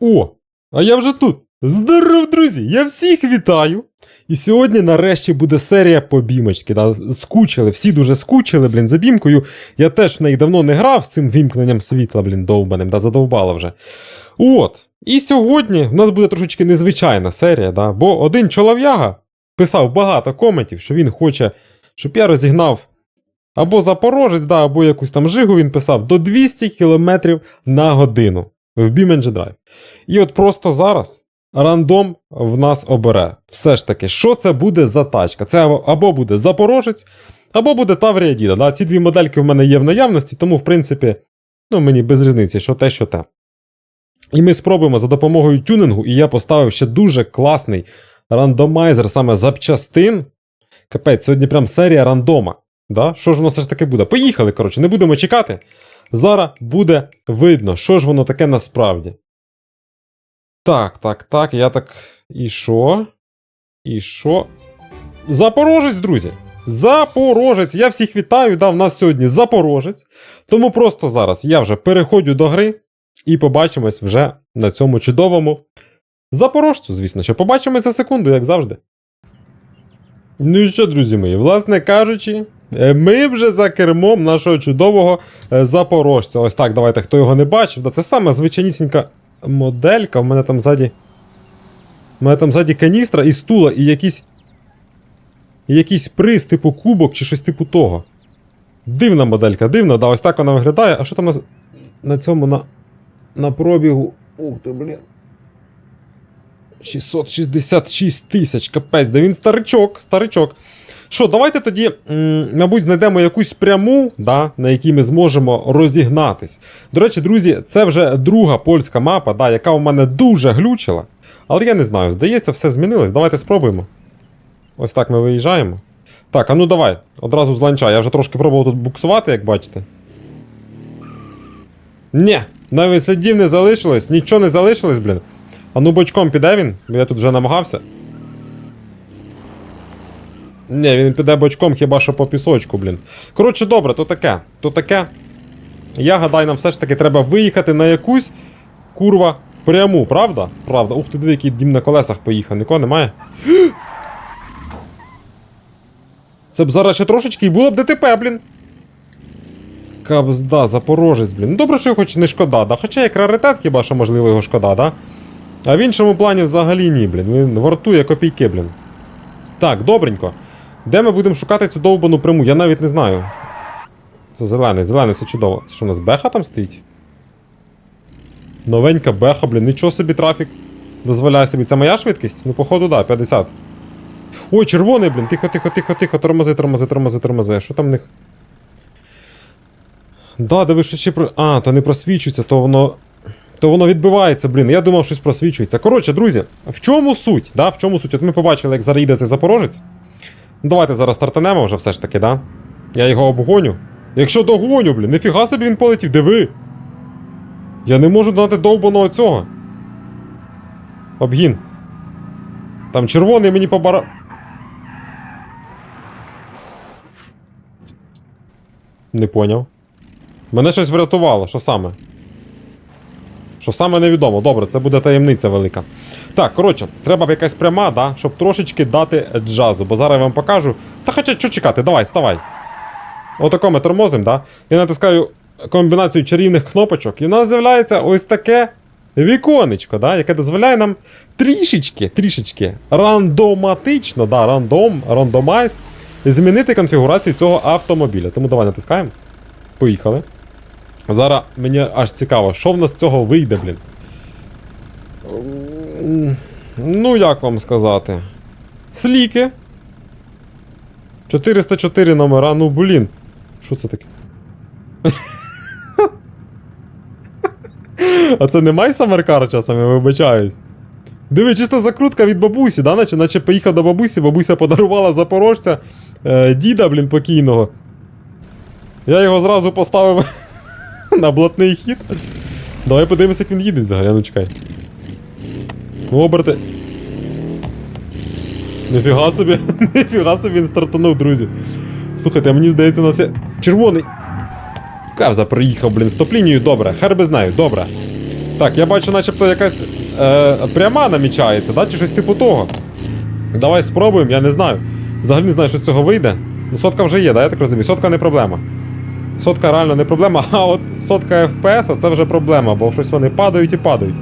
О, а я вже тут. Здоров, друзі! Я всіх вітаю! І сьогодні нарешті буде серія по бімочки. Да? Скучили, всі дуже скучили, блін, за бімкою. Я теж в неї давно не грав з цим вімкненням світла, блін, довбаним, да, задовбало вже. От. І сьогодні в нас буде трошечки незвичайна серія, да? бо один чолов'яга писав багато коментів, що він хоче, щоб я розігнав або Запорожець, да, або якусь там жигу він писав до 200 км на годину в BeamNG Drive. І от просто зараз рандом в нас обере. Все ж таки, що це буде за тачка? Це або- буде Запорожець, або буде Таврія Діда. Да? Ці дві модельки в мене є в наявності, тому, в принципі, ну, мені без різниці, що те, що те. І ми спробуємо за допомогою тюнінгу, і я поставив ще дуже класний рандомайзер саме запчастин. Капець, сьогодні прям серія рандома. Да? Що ж воно все ж таки буде? Поїхали, коротше, не будемо чекати. Зараз буде видно, що ж воно таке насправді. Так, так, так, я так. І що? І що? Запорожець, друзі! Запорожець! Я всіх вітаю, да, в нас сьогодні Запорожець. Тому просто зараз я вже переходжу до гри і побачимось вже на цьому чудовому Запорожцю, звісно, що побачимось за секунду, як завжди. Ну і що, друзі мої, власне кажучи, ми вже за кермом нашого чудового е, запорожця. Ось так, давайте, хто його не бачив. Це саме звичайнісінька моделька. У мене там ззаді. У мене там ззаді каністра і стула, і якийсь. І якийсь приз, типу кубок чи щось типу того. Дивна моделька, дивна, да, ось так вона виглядає. А що там на, на цьому на, на пробігу? Ух ти, блін. 666 тисяч, капець, да він старичок, старичок. Що, давайте тоді, мабуть, знайдемо якусь пряму, да, на якій ми зможемо розігнатись. До речі, друзі, це вже друга польська мапа, да, яка у мене дуже глючила. Але я не знаю, здається, все змінилось. Давайте спробуємо. Ось так ми виїжджаємо. Так, а ну давай, одразу з ланча. Я вже трошки пробував тут буксувати, як бачите. Ні, навіть слідів не залишилось, нічого не залишилось, блін. А ну бочком піде він, бо я тут вже намагався. Ні, він піде бочком хіба що по пісочку, блін. Коротше, добре, то таке. То таке. Я гадаю, нам все ж таки треба виїхати на якусь курва пряму, правда? Правда. Ух ти, диви, який дім на колесах поїхав, нікого немає. Це б зараз ще трошечки і було б ДТП, блін. Кабзда, запорожець, блін. Ну добре, що хоч не шкода, да? Хоча як раритет, хіба що можливо його шкода, да? А в іншому плані взагалі ні, блін. Він вартує копійки, блін. Так, добренько. Де ми будемо шукати цю довбану пряму? Я навіть не знаю. Це зелений, зелений, все чудово. Це що у нас беха там стоїть? Новенька беха, блін, нічого собі трафік дозволяє собі. Це моя швидкість? Ну, походу, да, 50. Ой, червоний, блін, тихо, тихо, тихо, тихо, тормози, тормози, тормози, тормози. Що там в них? Да, диви, що ще про. А, то не просвічується, то воно. То воно відбивається, блін. Я думав, щось просвічується. Коротше, друзі, в чому суть? Да? В чому суть? От ми побачили, як зараз їде цей запорожець. Ну, Давайте зараз стартанемо вже все ж таки, да? Я його обгоню. Якщо догоню, блін, ніфіга собі він полетів, диви. Я не можу дати довбаного цього. Обгін. Там червоний мені побара. Не поняв. Мене щось врятувало, що саме? Що саме невідомо. Добре, це буде таємниця велика. Так, коротше, треба б якась пряма, да, щоб трошечки дати джазу, бо зараз я вам покажу. Та хоча що чекати, давай, ставай. Отако ми тормозимо, да? Я натискаю комбінацію чарівних кнопочок, і в нас з'являється ось таке віконечко, да, яке дозволяє нам трішечки, трішечки рандоматично, да, рандом, рандомайз, змінити конфігурацію цього автомобіля. Тому давай натискаємо. Поїхали. Зараз мені аж цікаво, що в нас з цього вийде, блін. Ну, як вам сказати? Сліки. 404 номера, ну блін. Що це таке? А це не май самаркар часом, я вибачаюсь. Диви, чисто закрутка від бабусі, да? наче, наче поїхав до бабусі, бабуся подарувала запорожця е, діда, блін, покійного. Я його зразу поставив на блатний хід. Давай подивимося, як він їде взагалі, ну чекай. Ну, оберти. Ніфіга собі, ніфіга собі він стартанув, друзі. Слухайте, мені здається, у нас є. Червоний. Кавза приїхав, блін, стоп-лінію, добре. Хер би знаю, добре. Так, я бачу, начебто якась е, пряма намічається, да? чи щось типу того. Давай спробуємо, я не знаю. Взагалі не знаю, що з цього вийде. Ну, сотка вже є, да, я так розумію. Сотка не проблема. Сотка реально не проблема, а от сотка FPS це вже проблема, бо щось вони падають і падають.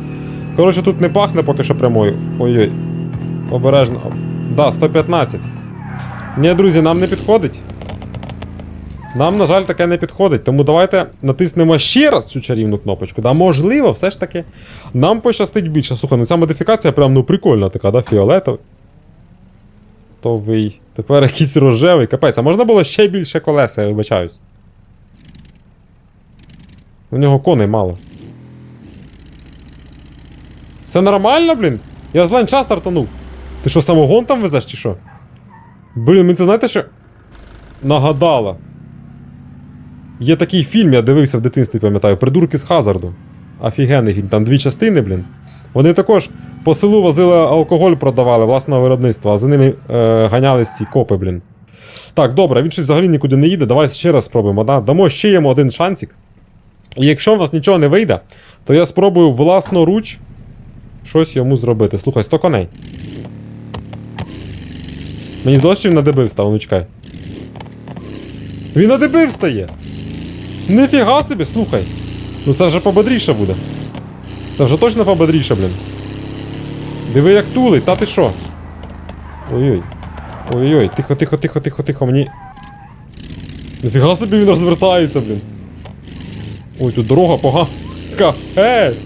Коротше, тут не пахне поки що прямою. Ой-ой. Обережно. Да, 115. Ні, друзі, нам не підходить. Нам, на жаль, таке не підходить. Тому давайте натиснемо ще раз цю чарівну кнопочку. Да, можливо, все ж таки. Нам пощастить більше. Слухай, ну ця модифікація прям ну прикольна така, да, фіолетовий. Товий. Тепер якийсь рожевий. Капець, а можна було ще більше колеса, я вибачаюсь. У нього коней мало. Це нормально, блін? Я з ланча стартанув. Ти що, самогон там везеш чи що? Блін, мені це знаєте що? Нагадало. Є такий фільм, я дивився в дитинстві, пам'ятаю, Придурки з Хазарду. Офігенний фільм, там дві частини, блін. Вони також по селу возили алкоголь, продавали власного виробництва, а за ними е, ганялись ці копи, блін. Так, добре, він щось взагалі нікуди не їде. Давай ще раз спробуємо. Да? Дамо ще йому один шансик. І якщо в нас нічого не вийде, то я спробую власноруч щось йому зробити. Слухай, 100 коней. Мені здалося, що він на встав, ну чекай. Він на деби встає! Нифіга собі, слухай. Ну це вже пободріше буде. Це вже точно пободріше, блін. Диви, як тулить, та ти що? Ой-ой. Ой-ой, тихо, тихо, тихо, тихо, тихо, мені. Нифіга собі він розвертається, блін. Ой, тут дорога погана. Капець.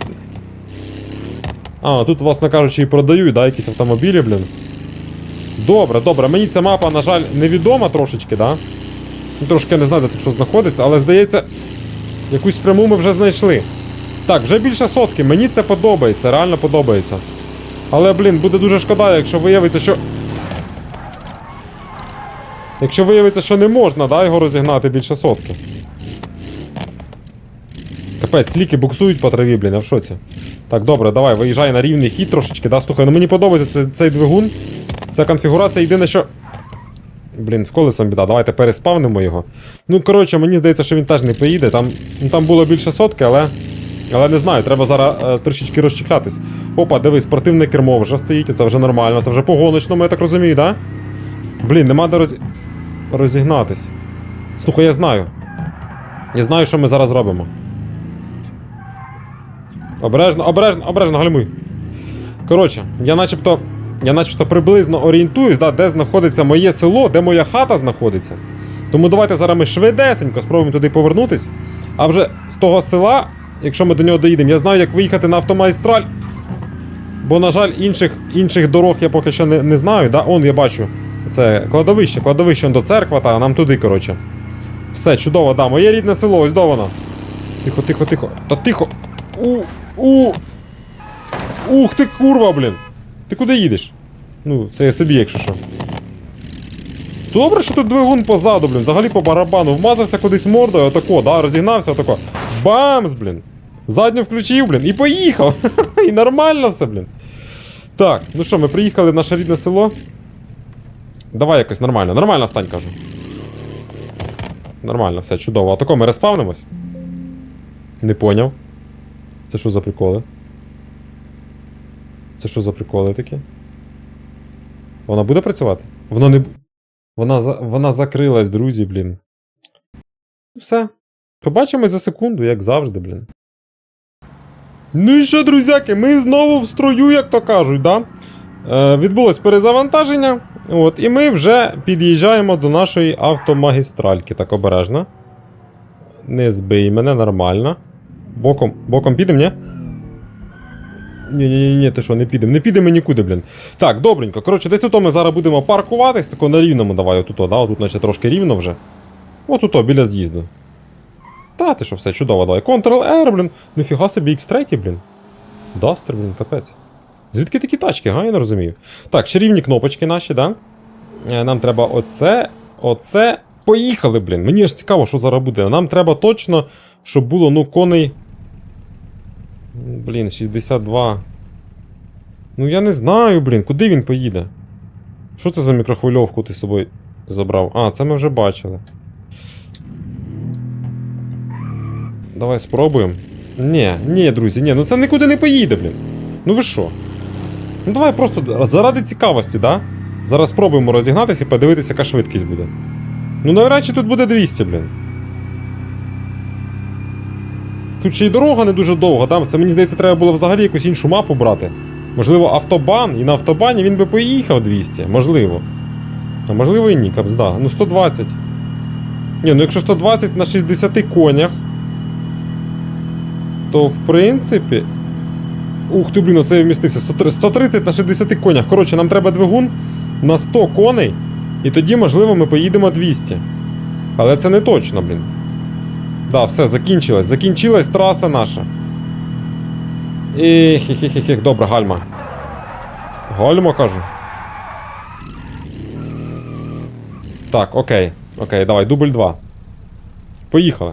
А, тут, власне кажучи, і продають, да, якісь автомобілі, блін. Добре, добре. Мені ця мапа, на жаль, невідома трошечки, да? Ну, Трошки не знаю, де тут що знаходиться, але здається, якусь пряму ми вже знайшли. Так, вже більше сотки, мені це подобається, реально подобається. Але, блін, буде дуже шкода, якщо виявиться, що. Якщо виявиться, що не можна, да, його розігнати більше сотки. Капець, ліки буксують по траві, блін, я в шоці. Так, добре, давай, виїжджай на рівний хід трошечки, да, слухай, ну мені подобається цей, цей двигун. Ця конфігурація єдине, що. Блін, з колесом біда, давайте переспавнимо його. Ну, коротше, мені здається, що він теж не поїде. Там ну, там було більше сотки, але. Але не знаю, треба зараз е, трішечки розчіклятись. Опа, дивись, спортивне кермо вже стоїть, це вже нормально, це вже по гоночному, я так розумію, да? Блін, нема де роз... розігнатись. Слухай, я знаю. Я знаю, що ми зараз робимо. Обережно, обережно, обережно, гальмуй. Коротше, я начебто. Я начебто приблизно орієнтуюсь, да, де знаходиться моє село, де моя хата знаходиться. Тому давайте зараз ми швидесенько спробуємо туди повернутись. А вже з того села, якщо ми до нього доїдемо, я знаю, як виїхати на автомагістраль. Бо, на жаль, інших інших дорог я поки що не, не знаю. Да? Он я бачу. Це кладовище, кладовище до церква, та нам туди, коротше. Все, чудово, да. Моє рідне село, ось до воно. Тихо, тихо, тихо. Та тихо. У, у. Ух ти, курва, блін. Ти куди їдеш? Ну, це я собі, якщо що. Добре, що тут двигун позаду, блін, взагалі по барабану. Вмазався кудись мордою, отако, да, розігнався, отако. Бамс, блін. Задню включив, блін, і поїхав. і нормально все, блін. Так, ну що, ми приїхали в наше рідне село. Давай якось нормально. Нормально встань, кажу. Нормально, все, чудово. А тако ми респавнимось? Не поняв. Це що за приколи? Це що за приколи такі? Вона буде працювати? Вона не. Вона. Вона закрилась, друзі, блін. Все. Побачимось за секунду, як завжди, блін. Ну і що, друзяки, ми знову в строю, як то кажуть, да? Е, відбулось перезавантаження. От, і ми вже під'їжджаємо до нашої автомагістральки. Так обережно. Не збий мене нормально. Боком, боком підемо, ні? Ні, ні, ні, ні, ти що, не підемо, не підемо нікуди, блін. Так, добренько. Коротше, десь тут ми зараз будемо паркуватись, тако на рівному давай, отуто, да, отут, наче трошки рівно вже. Отуто, біля з'їзду. Та ти що, все чудово, давай. Ctrl-R, блін. Ніфіга собі X3, блін. Дастер, блін, капець. Звідки такі тачки, га? Я не розумію. Так, чарівні кнопочки наші, да? Е, Нам треба оце, оце. Поїхали, блін. Мені аж цікаво, що зараз буде. Нам треба точно, щоб було, ну, коней. Блін, 62. Ну я не знаю, блін, куди він поїде? Що це за мікрохвильовку ти з собою забрав? А, це ми вже бачили. Давай спробуємо. Ні, ні, друзі, ні, ну це нікуди не поїде, блін. Ну ви що? Ну давай просто заради цікавості, да? Зараз спробуємо розігнатися і подивитися, яка швидкість буде. Ну навряд чи тут буде 200, блін. Тут ще й дорога не дуже довга, да? Це мені здається, треба було взагалі якусь іншу мапу брати. Можливо, автобан, і на автобані він би поїхав 200. Можливо. А можливо і ні, капзда. Ну 120. Ні, ну якщо 120 на 60 конях, то в принципі. Ух ти, блін, оце я вмістився. 130 на 60 конях. Коротше, нам треба двигун на 100 коней, і тоді, можливо, ми поїдемо 200. Але це не точно, блін. Да, все, закінчилась. Закінчилась траса наша. Ех, ех, ех, ех, ех, добре, гальма. Гальма, кажу. Так, окей. Окей, давай, дубль 2. Поїхали.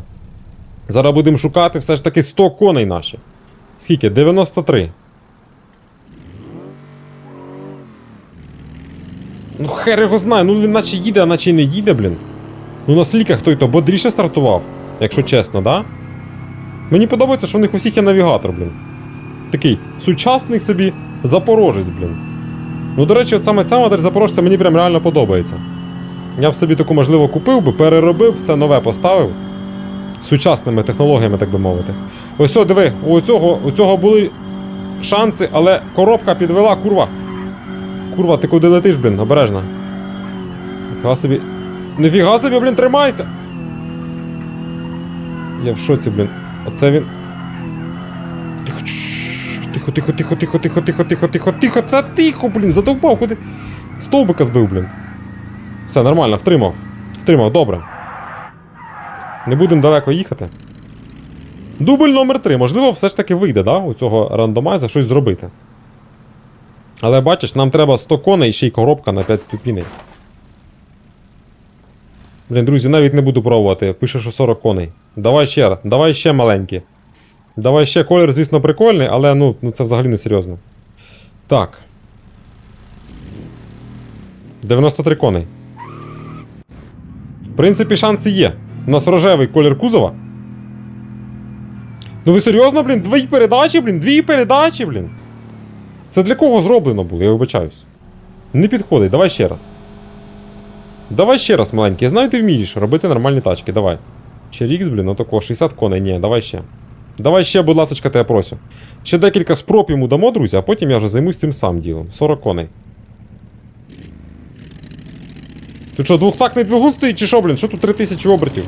Зараз будемо шукати все ж таки 100 коней наші. Скільки? 93. Ну, хер його знає, ну він наче їде, а наче й не їде, блін. Ну на сліках той то бодріше стартував, якщо чесно, да? Мені подобається, що в них у всіх є навігатор, блін. Такий сучасний собі запорожець, блін. Ну, до речі, от саме ця модель запорожця мені прям реально подобається. Я б собі таку, можливо, купив би, переробив, все нове поставив. Сучасними технологіями, так би мовити. Ось, о, диви, у цього, у цього були шанси, але коробка підвела, курва. Курва, ти куди летиш, блін, обережно. Ніфіга собі. Ніфіга собі, блін, тримайся! Я в шоці, блін. Оце він. Тихо, тихо, тихо, тихо, тихо, тихо, тихо, тихо, тихо, тихо, та тихо, блін, задовбав, куди. Стовбика збив, блін. Все, нормально, втримав. Втримав, добре. Не будемо далеко їхати. Дубль номер 3. Можливо, все ж таки вийде, да? У цього рандомайза щось зробити. Але бачиш, нам треба 100 коней і ще й коробка на 5 ступіней. Блін, друзі, навіть не буду пробувати. Пише, що 40 коней. Давай ще, давай ще маленькі. Давай ще колір, звісно, прикольний, але ну, ну це взагалі не серйозно. Так. 93 коней. В принципі, шанси є. У нас рожевий колір кузова. Ну ви серйозно, блін? Дві передачі, блін? Дві передачі, блін. Це для кого зроблено було, я вибачаюсь. Не підходить, давай ще раз. Давай ще раз, маленький. Я знаю, ти вмієш робити нормальні тачки, давай. Ще рікс, блін, ну такого 60 коней, ні, давай ще. Давай ще, будь ласка, тебе просю. Ще декілька спроб йому дамо, друзі, а потім я вже займусь цим сам ділом. 40 коней. Тут що, двохтактний двигун стоїть чи що, блін? Що тут 3000 обертів?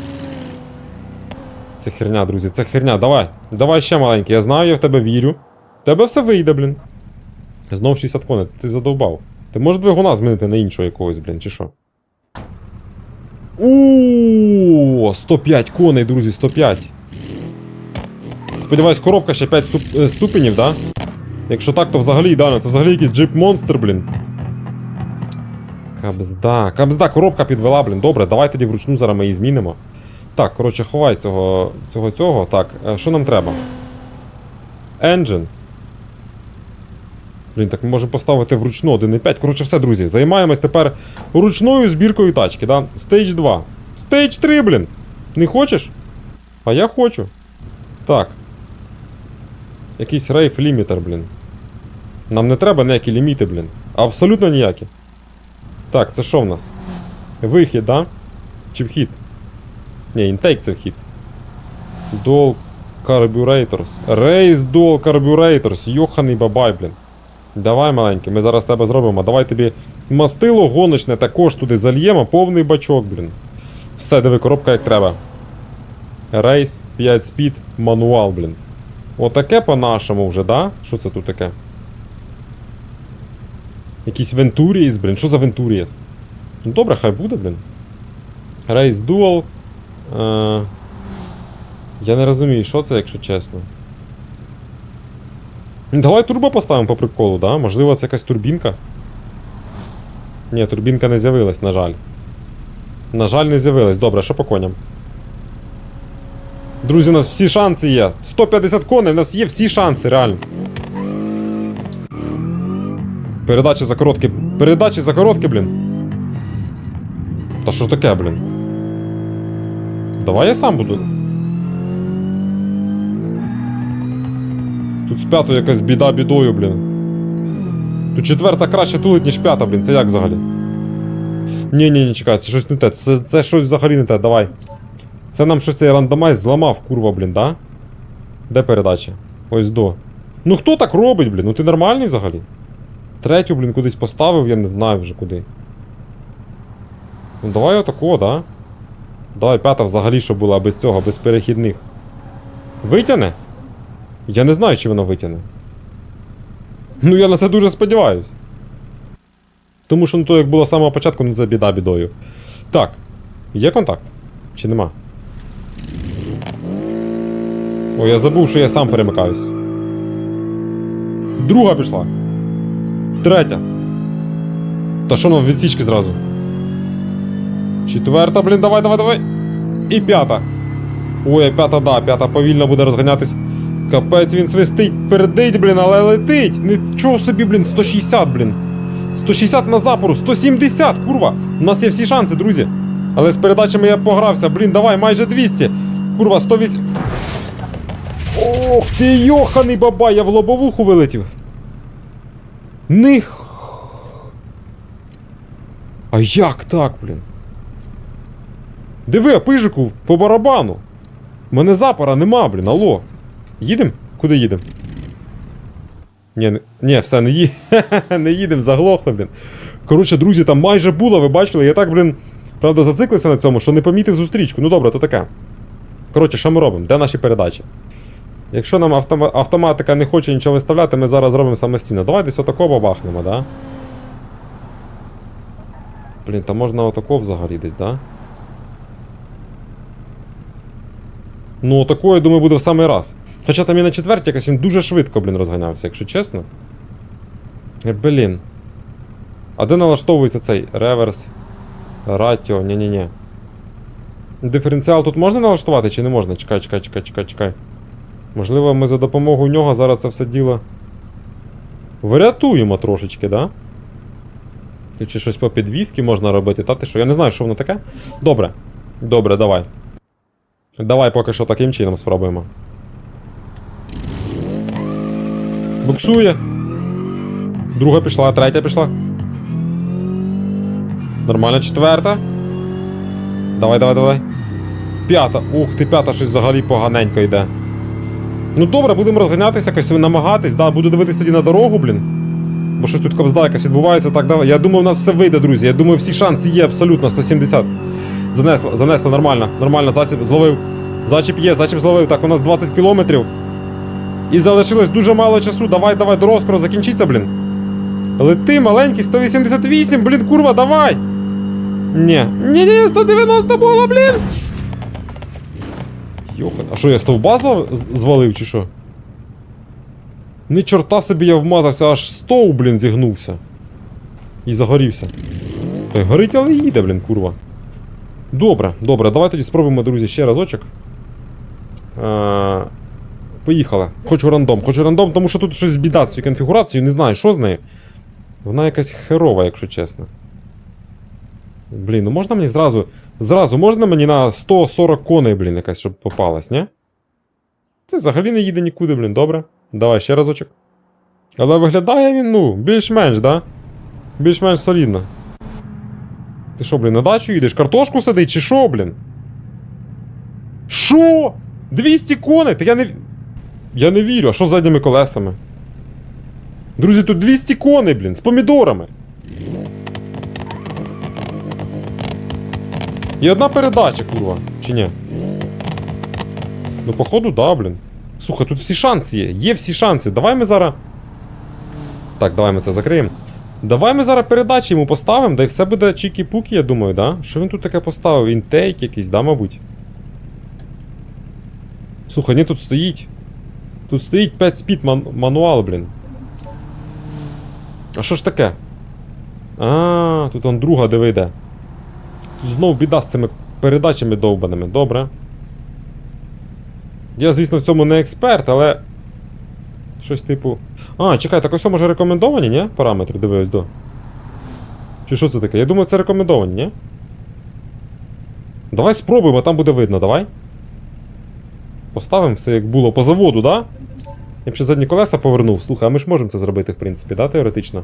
Це херня, друзі, це херня. Давай. Давай ще маленький. Я знаю, я в тебе вірю. В тебе все вийде, блін. Знов 60 коней, ти задовбав. Ти можеш двигуна змінити на іншого якогось, блін, чи що? О, 105 коней, друзі, 105. Сподіваюсь, коробка ще 5 ступ... е, ступенів, да? Якщо так, то взагалі ідеально. Це взагалі якийсь джип монстр, блін. Кабзда. Кабзда, коробка підвела, блін. Добре, давай тоді вручну зараз ми її змінимо. Так, коротше, ховай цього цього цього. Так, е, що нам треба? Engine. Блін, так ми можемо поставити вручну 1.5. Коротше, все, друзі. Займаємось тепер ручною збіркою тачки, да? Stage 2. Stage 3, блін. Не хочеш? А я хочу. Так. Якийсь рейф лімітер, блін. Нам не треба ніякі ліміти, блін. Абсолютно ніякі. Так, це що в нас? Вихід, да? Чи вхід? Ні, інтейк це вхід. Dual Carburetors. Race Dual Carburetors. Йоханий бабай, блін. Давай, маленький, ми зараз тебе зробимо. Давай тобі мастило гоночне також туди зальємо, повний бачок, блін. Все, диви, коробка як треба. Рейс, 5 спід, мануал, блін. Отаке по-нашому вже, да? Що це тут таке? Якийсь Вентурієс, блін. Що за Вентурієс? Ну добре, хай буде, блін. Race Dual. Е... Я не розумію, що це, якщо чесно. Давай турбо поставимо по приколу, да? Можливо, це якась турбінка. Ні, турбінка не з'явилась, на жаль. На жаль, не з'явилась. Добре, що по коням? Друзі, у нас всі шанси є. 150 коней, у нас є всі шанси, реально. Передачі за короткі. Передачі за короткі, блін. Та що ж таке, блін? Давай я сам буду. Тут з п'ятою якась біда бідою, блін. Тут четверта краще тулить, ніж п'ята, блін. Це як взагалі? Ні, ні, ні, чекай, це щось не те. Це, це щось взагалі не те, давай. Це нам щось цей рандомайз зламав, курва, блін, да? Де передача? Ось до. Ну хто так робить, блін? Ну ти нормальний взагалі? Третю, блін, кудись поставив, я не знаю вже куди. Ну давай отако, да? Давай п'ята взагалі, що була без цього, без перехідних. Витягне? Я не знаю, чи вона витягне. Ну я на це дуже сподіваюсь. Тому що ну то як було з самого початку, ну це біда бідою. Так, є контакт? Чи нема? О, я забув, що я сам перемикаюсь. Друга пішла. Третя. Та що нам відсічки зразу? Четверта, блін, давай, давай, давай. І п'ята. Ой, п'ята, да, п'ята повільно буде розганятись. Капець він свистить, передить, блін, але летить. Нічого собі, блін, 160, блін. 160 на запору, 170, курва. У нас є всі шанси, друзі. Але з передачами я погрався, блін, давай, майже 200. Курва, 108. Ох ти йоханий бабай, я в лобовуху вилетів. Них. А як так, блін? Диви, пижику, по барабану. Мене запора нема, блін, алло. Їдем? Куди їдем? Ні, не, ні, все, не ї... не їдем, заглохли, блін. Коротше, друзі, там майже було, ви бачили, я так, блін, правда, зациклився на цьому, що не помітив зустрічку. Ну добре, то таке. Коротше, що ми робимо? Де наші передачі? Якщо нам автома- автоматика не хоче нічого виставляти, ми зараз зробимо самостійно. Давай десь отако бабахнемо, да? Блін, та можна отако взагалі десь, да? Ну, отако, я думаю, буде в самий раз. Хоча там і на четвертій якось він дуже швидко, блін, розганявся, якщо чесно. Е, Блін. А де налаштовується цей реверс? Ратіо, ні-ні-ні. Диференціал тут можна налаштувати чи не можна? Чекай, чекай, чекай, чекай, чекай. Можливо, ми за допомогою нього зараз це все діло. Врятуємо трошечки, да? Чи щось по підвіски можна робити, та ти що? Я не знаю, що воно таке. Добре. Добре, давай. Давай поки що таким чином спробуємо. Буксує. Друга пішла, третя пішла. Нормально, четверта. Давай, давай, давай. П'ята. Ух ти, п'ята щось взагалі поганенько йде. Ну добре, будемо розганятися, якось намагатись, да, буду дивитися тоді на дорогу, блін. Бо щось тут кобзда якась відбувається, так давай. Я думаю, у нас все вийде, друзі. Я думаю, всі шанси є абсолютно 170. Занесло, занесло, нормально, нормально, зачіп зловив. Зачіп є, зачіп зловив. Так, у нас 20 кілометрів. І залишилось дуже мало часу. Давай, давай, дорога скоро закінчиться, блін. Лети, маленький, 188, блін, курва, давай! Ні. Ні, ні, 190 було, блін! Йохан, а що, я стовба звалив чи що? Ні чорта собі я вмазався, аж стовп, блін, зігнувся. І загорівся. Той горить, але їде, блін, курва. Добре, добре, давай тоді спробуємо, друзі, ще разочок. Е, Поїхали. Хочу рандом, хочу рандом, тому що тут щось біда з цією конфігурацією, не знаю, що з нею. Вона якась херова, якщо чесно. Блін, ну можна мені зразу. Зразу можна мені на 140 коней, блін, якась, щоб попалась, ні? Це взагалі не їде нікуди, блін, добре. Давай ще разочок. Але виглядає він, ну, більш-менш, да? Більш-менш солідно. Ти що, блін, на дачу їдеш? Картошку садить чи що, блін? Що? 200 коней? Та я не. Я не вірю, а що з задніми колесами? Друзі, тут 200 коней, блін, з помідорами. І одна передача, курва, чи ні? Ну, походу, да, блін. Слухай, тут всі шанси є. Є всі шанси. Давай ми зараз. Так, давай ми це закриємо. Давай ми зараз передачі йому поставимо, да і все буде чікі-пукі, я думаю, да? Що він тут таке поставив? Інтейк якийсь, да, мабуть? Слухай, ні, тут стоїть. Тут стоїть 5 спід ман мануал, блін. А що ж таке? А, тут он друга йде. Тут знов біда з цими передачами довбаними, добре. Я, звісно, в цьому не експерт, але. Щось типу. А, чекай, так ось може рекомендовані, ні? Параметри, дивись до. Чи що це таке? Я думаю, це рекомендовані, ні? Давай спробуємо, там буде видно, давай. Поставимо все як було по заводу, да? Я б ще задні колеса повернув. Слухай, а ми ж можемо це зробити, в принципі, да, теоретично?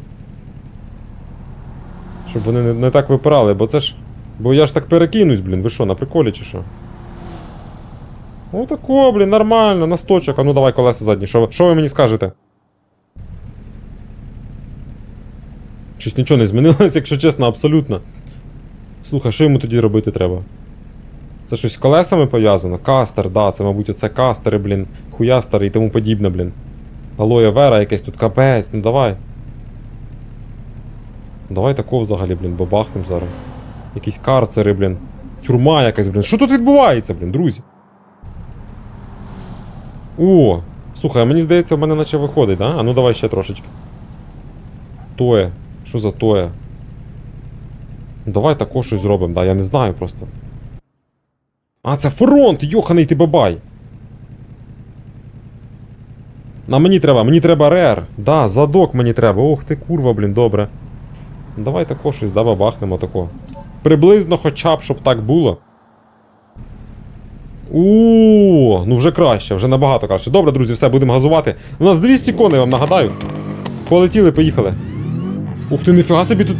Щоб вони не, не так випирали, бо це ж. Бо я ж так перекинусь, блін. Ви що, на приколі чи що? Ну тако, блін, нормально, на сточок. А ну давай колеса задні. Що ви, мені скажете? Щось нічого не змінилось, якщо чесно, абсолютно. Слухай, що йому тоді робити треба? Це щось з колесами пов'язано? Кастер, да, це, мабуть, оце кастери, блін, хуястери і тому подібне, блін. Алоє вера якесь тут капець, ну давай. Давай такого взагалі, блін, бабахнем зараз. Якісь карцери, блін. Тюрма якась, блін. Що тут відбувається, блін, друзі? О! Слухай, а мені здається, в мене наче виходить, да? А ну давай ще трошечки. Тоє. Що за тоє? Давай також щось зробимо, да, я не знаю просто. А, це фронт! Йоханий ти бабай! А мені треба, мені треба рер. Да, задок мені треба. Ох ти курва, блін, добре. Давай також щось, да, бабахнемо тако. Приблизно хоча б, щоб так було. У, ну вже краще, вже набагато краще. Добре, друзі, все, будемо газувати. У нас 200 коней, вам нагадаю. Полетіли, поїхали. Ух ти, ніфіга собі тут.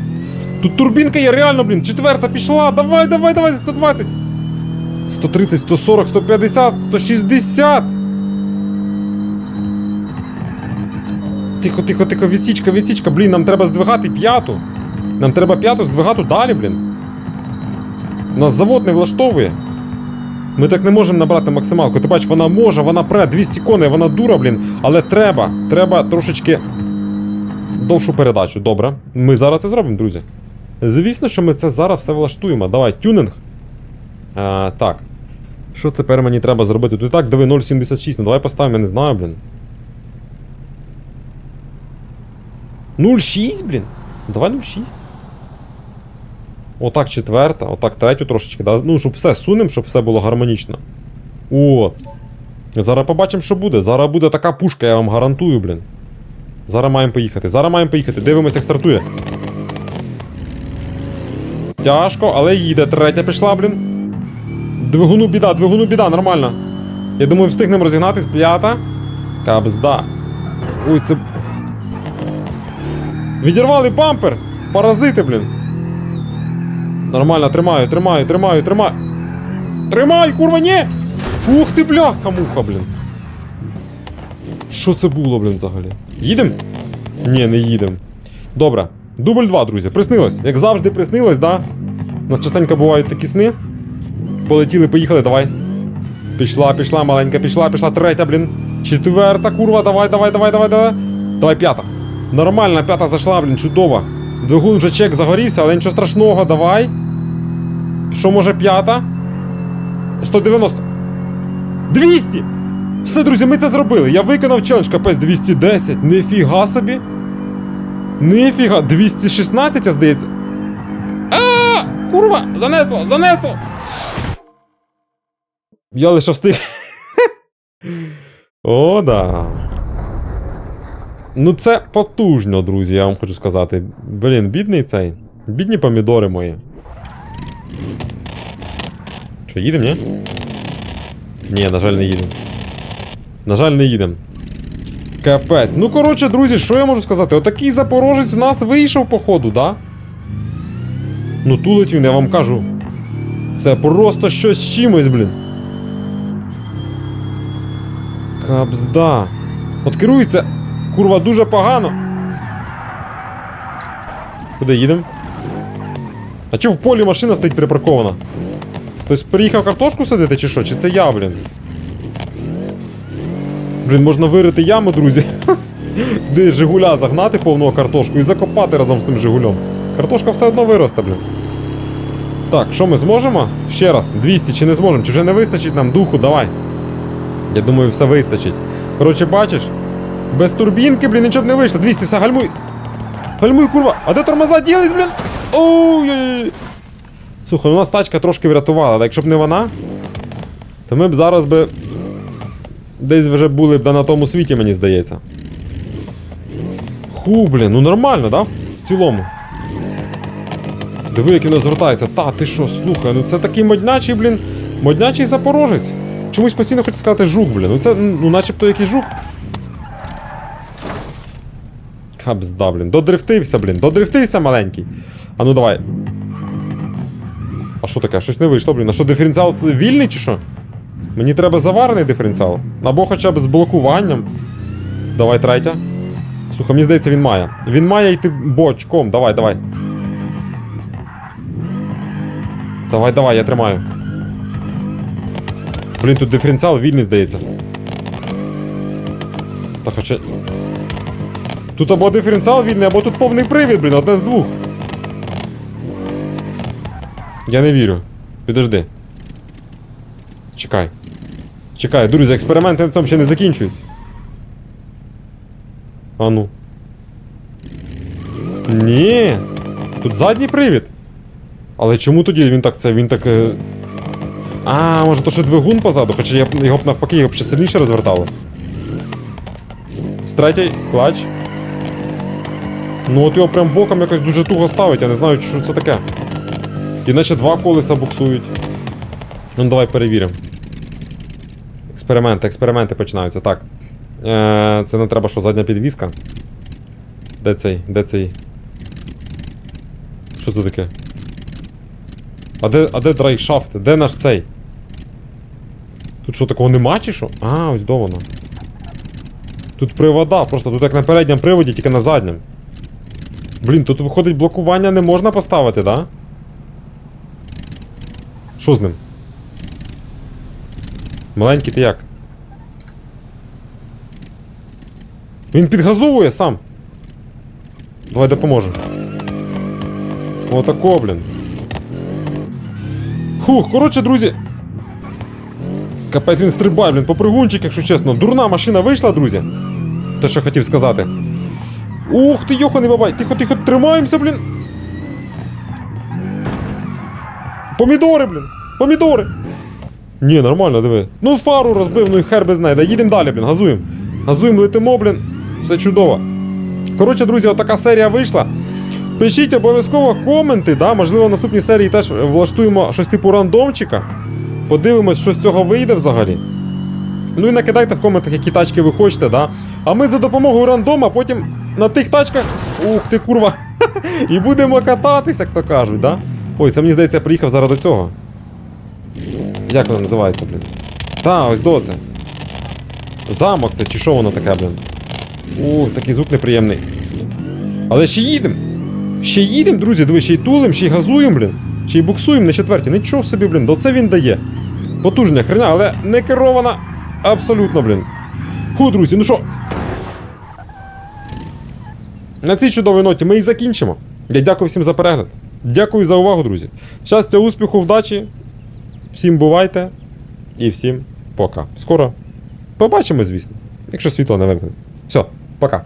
Тут турбінка є, реально, блін. Четверта пішла. Давай, давай, давай, 120. 130, 140, 150, 160. Тихо, тихо, тихо, відсічка, відсічка. Блін, нам треба здвигати п'яту. Нам треба п'яту здвигати далі, блін. Нас завод не влаштовує. Ми так не можемо набрати максималку. Ти бачиш, вона може, вона пре, 200 коней, вона дура, блін. Але треба, треба трошечки довшу передачу. Добре. Ми зараз це зробимо, друзі. Звісно, що ми це зараз все влаштуємо. Давай, тюнинг. А, так. Що тепер мені треба зробити? Тут і так, диви 0,76. Ну давай поставимо, я не знаю, блін. 0,6, блін? Давай 0,6. Отак четверта, отак третю трошечки. Да? Ну, щоб все сунемо, щоб все було гармонічно. От. Зараз побачимо, що буде. Зараз буде така пушка, я вам гарантую, блін. Зараз маємо поїхати. Зараз маємо поїхати. Дивимося, як стартує. Тяжко, але їде. Третя пішла, блін. Двигуну біда, двигуну біда, нормально. Я думаю, встигнемо розігнатись. П'ята. Кабзда. Ой, це. Відірвали бампер! Паразити, блін. Нормально, тримаю, тримаю, тримаю, тримаю. Тримай, курва, ні! Ух ти, бляха, муха, блін. Що це було, блін, взагалі? Їдем? Ні, не їдем. Добре. Дубль 2, друзі. Приснилось. Як завжди, приснилось, да? У нас частенько бувають такі сни. Полетіли, поїхали, давай. Пішла, пішла, маленька, пішла, пішла, третя, блін. Четверта, курва, давай, давай, давай, давай, давай. Давай, п'ята. Нормально, п'ята зайшла, блін, чудово. Двигун вже чек загорівся, але нічого страшного, давай. Що може п'ята? 190. 200! Все, друзі, ми це зробили. Я виконав челендж капець 210. Нифіга собі. Нифіга. 216, я здається. А! Курва! Занесло! Занесло! Я лише встиг. О, да. Ну, це потужно, друзі, я вам хочу сказати. Блін, бідний цей. Бідні помідори мої. Що, їдемо, ні? Ні, на жаль, не їдемо. На жаль, не їдемо. Капець. Ну, коротше, друзі, що я можу сказати? Отакий запорожець у нас вийшов, походу, да? Ну, тулить він, я вам кажу. Це просто щось з чимось, блін. Кабзда. От керується, курва, дуже погано. Куди їдемо? А чого в полі машина стоїть припаркована? Хтось приїхав картошку садити чи що? Чи це я, блін? Блін, можна вирити яму, друзі. Де Жигуля загнати повного картошку і закопати разом з тим Жигулем. Картошка все одно виросте, блін. Так, що ми зможемо? Ще раз, 200 чи не зможемо? Чи вже не вистачить нам духу? Давай. Я думаю, все вистачить. Коротше, бачиш? Без турбінки, блін, нічого б не вийшло. 200, все, гальмуй. Гальмуй, курва. А де тормоза ділись, блін? Ой-ой-ой. Слухай, у нас тачка трошки врятувала, але якщо б не вона, то ми б зараз би десь вже були б на тому світі, мені здається. Ху, блін, ну нормально, да? В цілому. Диви, як він звертається. Та, ти що, слухай, ну це такий моднячий, блін, моднячий запорожець. Чомусь постійно хочу сказати жук, блін. Ну це, ну начебто якийсь жук. Кабзда, блін. Додрифтився, блін. Додрифтився маленький. А ну давай. А що таке? Щось не вийшло, блін. А що диференціал вільний чи що? Мені треба заварений диференціал. Або хоча б з блокуванням. Давай, третя. Слухай, мені здається, він має. Він має йти бочком. Давай, давай. Давай, давай, я тримаю. Блін, тут диференціал вільний, здається. Та хоча. Тут або диференціал вільний, або тут повний привід, блін, одне з двох. Я не вірю. Підожди. Чекай. Чекай, друзі, експерименти на цьому ще не закінчуються. А ну. Ні. Тут задній привід. Але чому тоді він так це? Він так. А, може то ще двигун позаду, хоча я б його б навпаки його б ще сильніше розвертало. З третій клач. Ну от його прям боком якось дуже туго ставить, я не знаю, що це таке. Іначе два колеса буксують. Ну давай перевіримо. Експерименти, експерименти починаються. Так. Е, це не треба, що задня підвіска. Де цей? Де цей? Що це таке? А де, а де драйшафт? Де наш цей? Тут що, такого нема чи що? А, ось до воно. Тут привода, просто тут як на передньому приводі, тільки на задньому. Блін, тут виходить блокування не можна поставити, да? Що з ним? Маленький ти як? Він підгазовує сам. Давай допоможу. Отако, блін. Фух, коротше, друзі. Капець він стрибає, блін, по пригунчик, якщо чесно. Дурна машина вийшла, друзі. Те, що хотів сказати. Ух ти, йоханий бабай, тихо, тихо, тримаємося, блін. Помідори, блін. Помідори. Ні, нормально, диви. Ну, фару розбив, ну і хер без неї. Їдемо далі, блін, газуємо. Газуємо, летимо, блін. Все чудово. Коротше, друзі, отака серія вийшла. Пишіть обов'язково коменти, да? можливо, в наступній серії теж влаштуємо щось типу рандомчика. Подивимось, що з цього вийде взагалі. Ну і накидайте в коментах, які тачки ви хочете, да? А ми за допомогою рандома потім на тих тачках. Ух ти, курва! І будемо кататися, як то кажуть, да? Ой, це мені здається, я приїхав заради цього. Як воно називається, блін? Та, ось до це. Замок це, чи що воно таке, блін? Ух, такий звук неприємний. Але ще їдемо. Ще їдемо, друзі, диви, ще й тулим, ще й газуємо, блін. Ще й буксуємо на четвертій. Нічого собі, блін, до це він дає. Потужня херня, але не керована абсолютно, блін. Фу, друзі, ну що. На цій чудовій ноті ми і закінчимо. Я дякую всім за перегляд. Дякую за увагу, друзі. Щастя, успіху, вдачі. Всім бувайте. І всім пока. Скоро побачимо, звісно. Якщо світло не вимкне. Все, пока.